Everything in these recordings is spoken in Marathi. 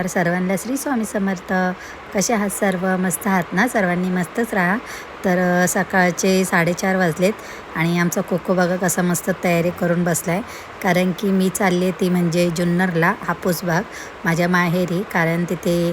नमस्कार सर्वांना. श्री स्वामी समर्थ. कसे आहात सर्व? मस्त आहात ना? सर्वांनी मस्तच राहा. तर सकाळचे साडेचार वाजलेत आणि आमचा कोको बघा कसा मस्त तयारी करून बसला आहे कारण की मी चालले ती म्हणजे जुन्नरला हापूस बाग माझ्या माहेरी. कारण तिथे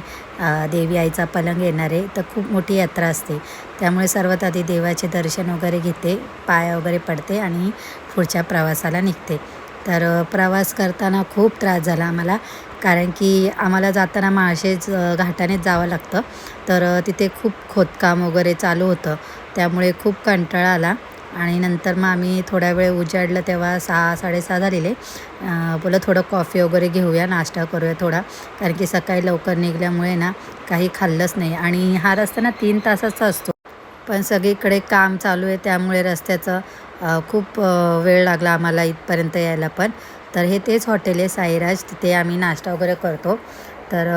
देवी आईचा पलंग येणार आहे. तर खूप मोठी यात्रा असते. त्यामुळे सर्वात आधी देवाचे दर्शन वगैरे घेते पाय वगैरे पडते आणि पुढच्या प्रवासाला निघते. तर प्रवास करताना खूप त्रास झाला आम्हाला. कारण की आम्हाला जाताना माळशेज घाटानेच जावं लागतं. तर तिथे खूप खोदकाम वगैरे चालू होतं. त्यामुळे खूप कंटाळा आला. आणि नंतर मग आम्ही थोड्या वेळ उजाडलं तेव्हा सहा साडेसहा झालेले. बोला बोलं थोडं कॉफी वगैरे घेऊया नाश्ता करूया थोडा. कारण की सकाळी लवकर निघल्यामुळे ना काही खाल्लंच नाही. आणि हा रस्ता ना तीन तासाचा असतो. पण सगळीकडे काम चालू आहे. त्यामुळे रस्त्याचं खूप वेळ लागला आम्हाला इथपर्यंत यायला पण. तर हे तेच हॉटेल आहे साईराज. तिथे आम्ही नाश्ता वगैरे करतो. तर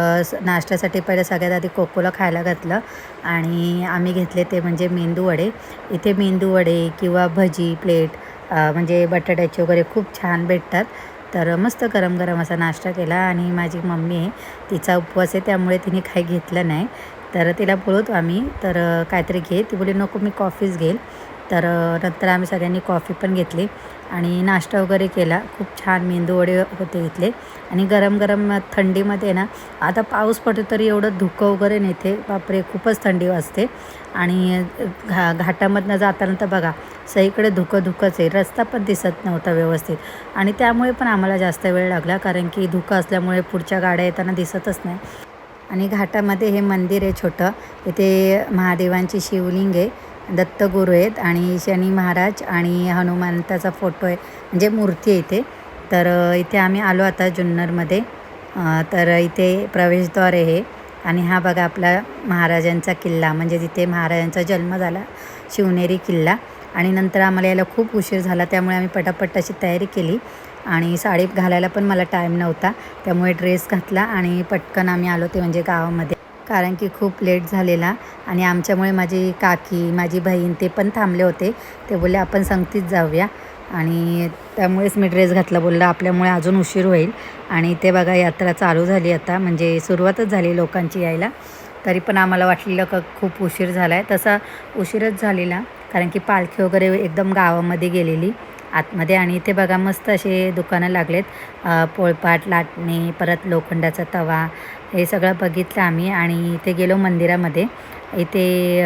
नाश्त्यासाठी पहिले सगळ्यात आधी कोकोला खायला घातलं आणि आम्ही घेतले ते म्हणजे मेंदू वडे. इथे मेंदू वडे किंवा भजी प्लेट म्हणजे बटाट्याचे वगैरे खूप छान भेटतात. तर मस्त गरम गरम असा नाश्ता केला आणि माझी मम्मी आहे तिचा उपवास आहे त्यामुळे तिने काही घेतलं नाही. तर तिला बोलवतो आम्ही. तर काहीतरी घे. ती बोली नको मी कॉफीच घेईल. तर नंतर आम्ही सगळ्यांनी कॉफी पण घेतली आणि नाश्ता वगैरे केला. खूप छान मेंदू वडे होते इथले. आणि गरम गरम थंडीमध्ये ना आता पाऊस पडतो तरी एवढं धुकं वगैरे नेते बापरे खूपच थंडी वाजते. आणि घा घाटामधनं जाताना तर बघा सगळीकडे धुकं धुकंच आहे. रस्ता पण दिसत नव्हता व्यवस्थित. आणि त्यामुळे पण आम्हाला जास्त वेळ लागला कारण की धुकं असल्यामुळे पुढच्या गाड्या येताना दिसतच नाही. आणि घाटामध्ये हे मंदिर आहे छोटं. इथे महादेवांची शिवलिंग आहे. दत्तगुरू आहेत आणि शनी महाराज आणि हनुमंताचा फोटो आहे. म्हणजे मूर्ती आहे इथे. तर इथे आम्ही आलो आता जुन्नरमध्ये. तर इथे प्रवेशद्वार आहे हे. आणि हा बघा आपला महाराजांचा किल्ला. म्हणजे जिथे महाराजांचा जन्म झाला. शिवनेरी किल्ला. आणि नंतर आम्हाला यायला खूप उशीर झाला. त्यामुळे आम्ही पटापट अशी तयारी केली. आणि साडी घालायला पण मला टाईम नव्हता. त्यामुळे ड्रेस घातला आणि पटकन आम्ही आलो ते म्हणजे गावामध्ये. कारण की खूप लेट झालेला आणि आमच्यामुळे माझी काकी माझी बहीण ते पण थांबले होते. ते बोलले आपण संगतीच जाऊया. आणि त्यामुळेच मी ड्रेस घातला. बोललं आपल्यामुळे अजून उशीर होईल. आणि ते बघा यात्रा चालू झाली आता. म्हणजे सुरुवातच झाली लोकांची यायला. तरी पण आम्हाला वाटलेलं का खूप उशीर झाला आहे तसा उशीरच झालेला. कारण की पालखी वगैरे एकदम गावामध्ये गेलेली आतमध्ये. आणि इथे बघा मस्त असे दुकानं लागलेत. पोळपाट लाटणे परत लोखंडाचा तवा हे सगळं बघितलं आम्ही आणि इथे गेलो मंदिरामध्ये. इथे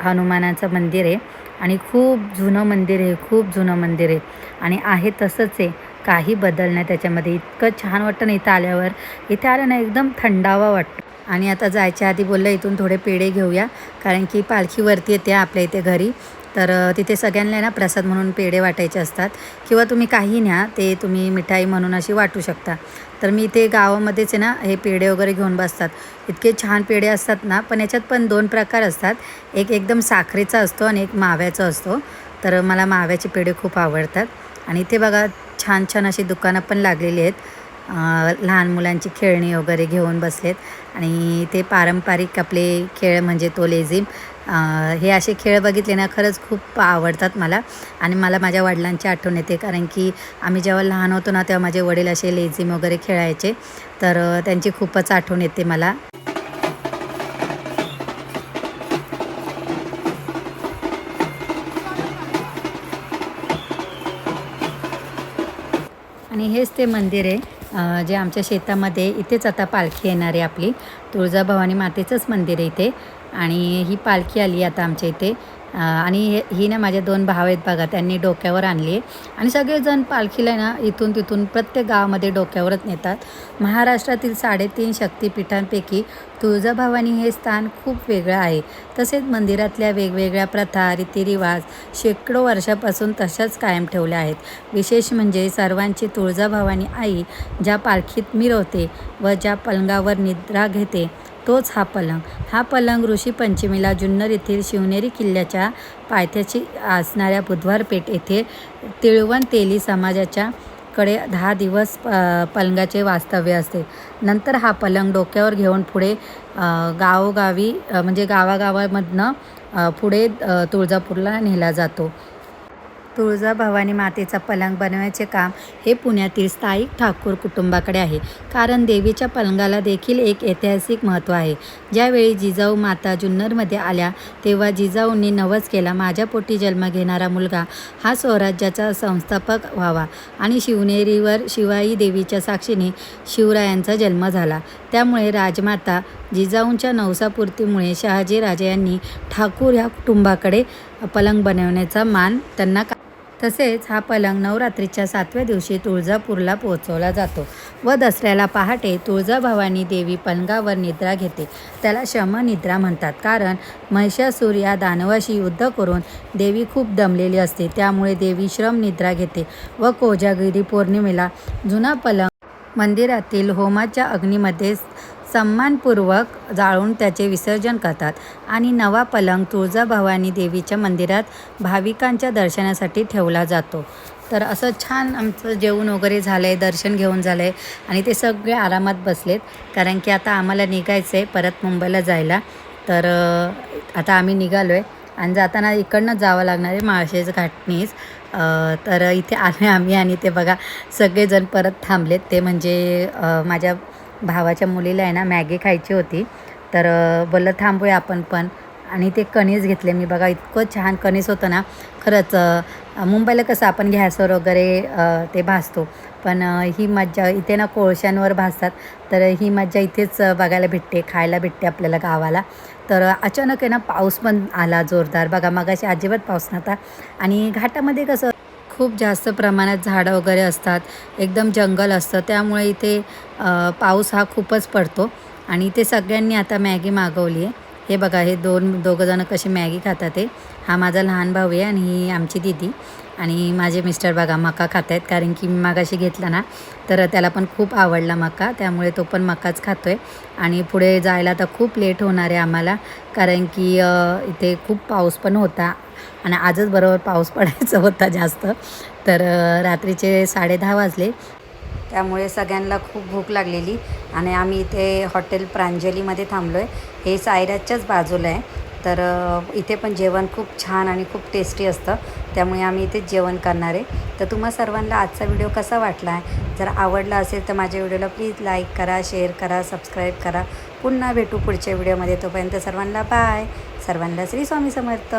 हनुमानाचं मंदिर आहे आणि खूप जुनं मंदिर आहे खूप जुनं मंदिर आहे. आणि आहे तसंच आहे काही बदल नाही त्याच्यामध्ये. इतकं छान वाटतं ना इथं आल्यावर. इथे आलं ना एकदम थंडावा वाटतो. आणि आता जायच्या आधी बोललं इथून थोडे पेढे घेऊया कारण की पालखी वरती येते आपल्या इथे घरी. तर तिथे सगळ्यांना ना प्रसाद म्हणून पेढे वाटायचे असतात. किंवा तुम्ही काही न्या ते तुम्ही मिठाई म्हणून अशी वाटू शकता. तर मी इथे गावामध्येच आहे ना हे पेढे वगैरे घेऊन बसतात. इतके छान पेढे असतात ना पण याच्यात पण दोन प्रकार असतात. एक एकदम साखरेचा असतो आणि एक माव्याचा असतो. तर मला माव्याचे पेढे खूप आवडतात. आणि इथे बघा छान छान अशी दुकानं पण लागलेली आहेत. लहान मुलांची खेळणी वगैरे घेऊन बसलेत. आणि ते पारंपरिक आपले खेळ म्हणजे तो लेझिम. हे असे खेळ बघितले ना खरंच खूप आवडतात मला. आणि मला माझ्या वडिलांची आठवण येते कारण की आम्ही जेव्हा लहान होतो ना तेव्हा माझे वडील असे लेझिम वगैरे खेळायचे. तर त्यांची खूपच आठवण येते मला. आणि हेच ते मंदिर आहे जे आमच्या शेतामध्ये इथेच आता पालखी येणार आहे आपली. तुळजाभवानी मातेचंच मंदिर आहे इथे. आणि ही पालखी आली आता आमच्या इथे. आणि हे ही ना माझ्या दोन भाव आहेत बघा त्यांनी डोक्यावर आणली आहे. आणि सगळेजण पालखीला ना इथून तिथून प्रत्येक गावामध्ये डोक्यावरच नेतात. महाराष्ट्रातील साडेतीन शक्तिपीठांपैकी तुळजाभवानी हे स्थान खूप वेगळं आहे. तसेच मंदिरातल्या वेगवेगळ्या प्रथा रीतिरिवाज शेकडो वर्षापासून तशाच कायम ठेवल्या आहेत. विशेष म्हणजे सर्वांची तुळजाभवानी आई ज्या पालखीत मिरवते व ज्या पलंगावर निद्रा घेते तोच हा पलंग. हा पलंग ऋषी पंचमीला जुन्नर येथील शिवनेरी किल्ल्याच्या पायथ्याशी असणाऱ्या बुधवार पेठ येथे तिळवण तेली समाजाच्या कडे दहा दिवस प पलंगाचे वास्तव्य असते. नंतर हा पलंग डोक्यावर घेऊन पुढे गावोगावी म्हणजे गावागावामधनं पुढे तुळजापूरला नेला जातो. तुळजाभवानी मातेचा पलंग बनवायचे काम हे पुण्यातील स्थायिक ठाकूर कुटुंबाकडे आहे. कारण देवीच्या पलंगाला देखील एक ऐतिहासिक महत्त्व आहे. ज्यावेळी जिजाऊ माता जुन्नरमध्ये आल्या तेव्हा जिजाऊंनी नवस केला माझ्या पोटी जन्म घेणारा मुलगा हा स्वराज्याचा संस्थापक व्हावा आणि शिवनेरीवर शिवाई देवीच्या साक्षीने शिवरायांचा जन्म झाला. त्यामुळे राजमाता जिजाऊंच्या नवसापूर्तीमुळे शहाजीराजे यांनी ठाकूर ह्या कुटुंबाकडे पलंग बनवण्याचा मान त्यांना का तसेच हा पलंग नवरात्रीच्या सातव्या दिवशी तुळजापूरला पोहोचवला जातो व दसऱ्याला पहाटे तुळजाभवानी देवी पलंगावर निद्रा घेते. त्याला शमनिद्रा म्हणतात. कारण महिषासूर या दानवाशी युद्ध करून देवी खूप दमलेली असते. त्यामुळे देवी श्रम निद्रा घेते व कोजागिरी पौर्णिमेला जुना पलंग मंदिरातील होमाच्या अग्नीमध्ये सन्मानपूर्वक जाळून त्याचे विसर्जन करतात आणि नवा पलंग तुळजाभवानी देवीच्या मंदिरात भाविकांच्या दर्शनासाठी ठेवला जातो. तर असं छान आमचं जेवण वगैरे झालं आहे दर्शन घेऊन झालं आहे आणि ते सगळे आरामात बसलेत. कारण की आता आम्हाला निघायचं आहे परत मुंबईला जायला. तर आता आम्ही निघालो आहे आणि जाताना इकडनं जावं लागणार आहे माळशेज घाटणीच. तर इथे आले आम्ही आणि ते बघा सगळेजण परत थांबलेत. ते म्हणजे माझ्या भावाच्या मुलीला आहे ना मॅगी खायची होती. तर बोललं थांबूया आपण पण. आणि ते कणीस घेतले मी. बघा इतकं छान कणीस होतं ना. खरंच मुंबईला कसं आपण गॅसवर वगैरे ते भासतो पण ही मज्जा इथे ना कोळशांवर भासतात तर ही मज्जा इथेच बघायला भेटते खायला भेटते आपल्याला गावाला. तर अचानक आहे ना पाऊस पण आला जोरदार. बघा मगाशी अजिबात पाऊस नव्हता. आणि घाटामध्ये कसं खूप जास्त प्रमाणात झाडं वगैरे असतात. एकदम जंगल असतं. त्यामुळे इथे पाऊस हा खूपच पडतो. आणि इथे सगळ्यांनी आता मॅगी मागवली आहे हे बघा हे दोन दोघंजणं कशी मॅगी खातात आहे हा माझा लहान भाऊ आहे आणि ही आमची दिदी. आणि माझे मिस्टर बघा मका खात आहेत कारण की मी मागाशी घेतला ना तर त्याला पण खूप आवडला मका. त्यामुळे तो पण मकाच खातो आहे आणि पुढे जायला तर खूप लेट होणार आहे आम्हाला. कारण की इथे खूप पाऊस पण होता. आणि आजच बरोबर पाऊस पडायचा होता जास्त. तर रात्रीचे साडेदहा वाजले. त्यामुळे सगळ्यांना खूप भूक लागलेली. आणि आम्ही इथे हॉटेल प्रांजलीमध्ये थांबलो आहे हे सायराजच्याच बाजूला आहे. तर इथे पण जेवण खूप छान आणि खूप टेस्टी असतं. त्यामुळे आम्ही इथेच जेवण करणार आहे. तर तुम्हा सर्वांना आजचा व्हिडिओ कसा वाटला आहे? जर आवडला असेल तर माझ्या व्हिडिओला प्लीज लाईक करा शेअर करा सबस्क्राईब करा. पुन्हा भेटू पुढच्या व्हिडिओमध्ये. तोपर्यंत सर्वांना बाय. सर्वांना श्री स्वामी समर्थ.